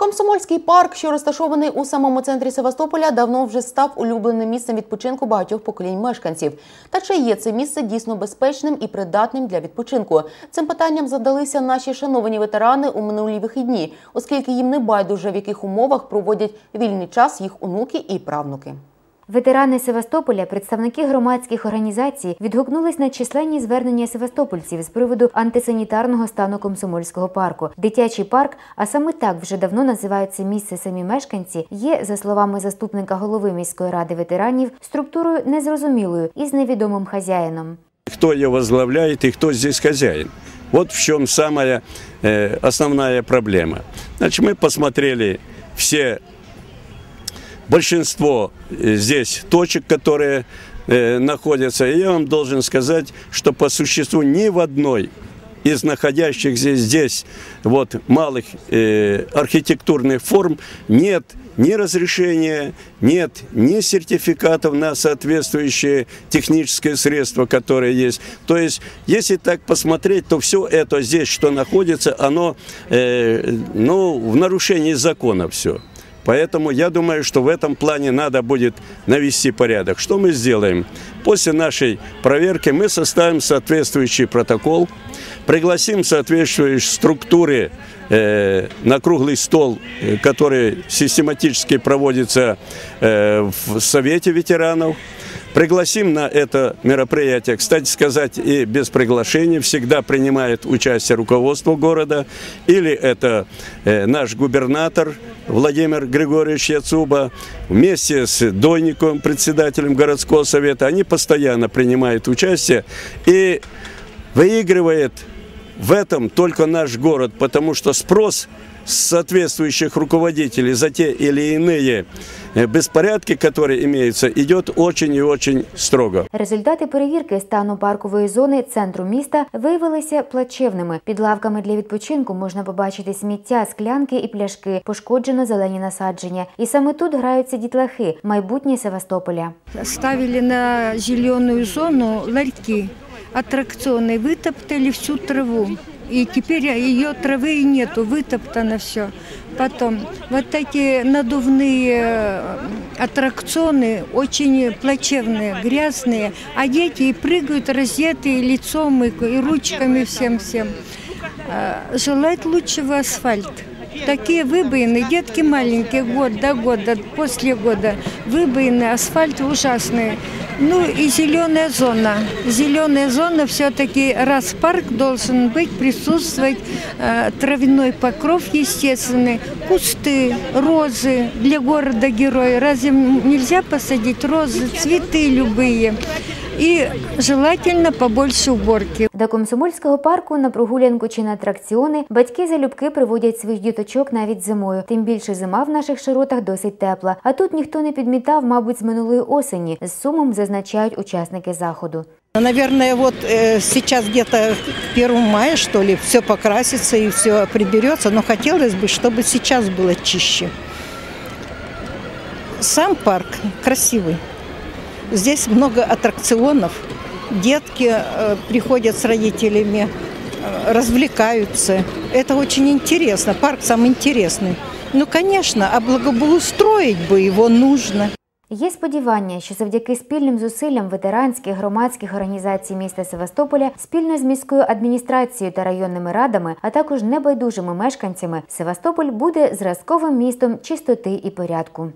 Комсомольський парк, що розташований у самому центрі Севастополя, давно вже став улюбленим місцем відпочинку багатьох поколінь мешканців. Та чи є це місце дійсно безпечним і придатним для відпочинку? Цим питанням задалися наші шановані ветерани у минулі вихідні, оскільки їм не байдуже в яких умовах проводять вільний час їх онуки і правнуки. Ветерани Севастополя, представники громадських організацій, відгукнулись на численні звернення севастопольців з приводу антисанітарного стану комсомольського парку. Дитячий парк, а саме так вже давно називають це місце самі мешканці, є, за словами заступника голови міської ради ветеранів, структурою незрозумілою і з невідомим хазяїном. кто ее возглавляет и кто здесь хозяин. Вот в чем самая э, основная проблема. Значит, мы посмотрели все, большинство э, здесь точек, которые э, находятся. И я вам должен сказать, что по существу ни в одной из находящих здесь, здесь вот, малых э, архитектурных форм нет ни разрешения, нет ни сертификатов на соответствующее техническое средство, которое есть. То есть, если так посмотреть, то все это здесь, что находится, оно э, ну, в нарушении закона все. Поэтому я думаю, что в этом плане надо будет навести порядок. Что мы сделаем? После нашей проверки мы составим соответствующий протокол, пригласим соответствующие структуры э, на круглый стол, э, который систематически проводится э, в Совете ветеранов. Пригласим на это мероприятие, кстати сказать, и без приглашения всегда принимает участие руководство города, или это э, наш губернатор Владимир Григорьевич Яцуба, вместе с Дойником, председателем городского совета, они постоянно принимают участие и выигрывает в этом только наш город, потому что спрос соответствующих руководителей за те или иные э, беспорядки, которые имеются, идет очень и очень строго. Результати перевірки стану паркової зони центру міста виявилися плачевними. Під лавками для відпочинку можна побачити сміття, склянки і пляшки, пошкоджено зелені насадження. І саме тут граються дітлахи, майбутнє Севастополя. Ставили на зеленую зону ларьки, аттракционы, вытоптали всю траву. И теперь ее травы и нету, вытоптано все. Потом вот эти надувные э, аттракционы очень плачевные, грязные, а дети прыгают раздетые лицом и, и ручками всем-всем. Э, Желать лучшего асфальт. Такие выбоины, детки маленькие, год до года, после года, выбоины, асфальт ужасные. Ну и зеленая зона. Зеленая зона все-таки, раз парк должен быть, присутствовать э, травяной покров естественный, кусты, розы для города героя. Разве нельзя посадить розы, цветы любые? И желательно побольше уборки. До комсомольського парку на прогулянку чи на атракціони батьки залюбки приводять своїх діточок навіть зимою. Тим більше зима в наших широтах досить тепла. А тут ніхто не підмітав, мабуть, з минулої осені. З сумом зазначають учасники заходу. Наверное, вот э, сейчас где-то к 1 мая, что ли, все покрасится и все приберется, но хотелось бы, чтобы сейчас было чище. Сам парк красивый. Здесь много аттракционов. Детки э, приходят с родителями, э, развлекаются. Это очень интересно. Парк самый интересный. Ну, конечно, а благоустроить бы его нужно. Є сподівання, що завдяки спільним зусиллям ветеранських громадських організацій міста Севастополя спільно з міською адміністрацією та районними радами, а також небайдужими мешканцями, Севастополь буде зразковим містом чистоти і порядку.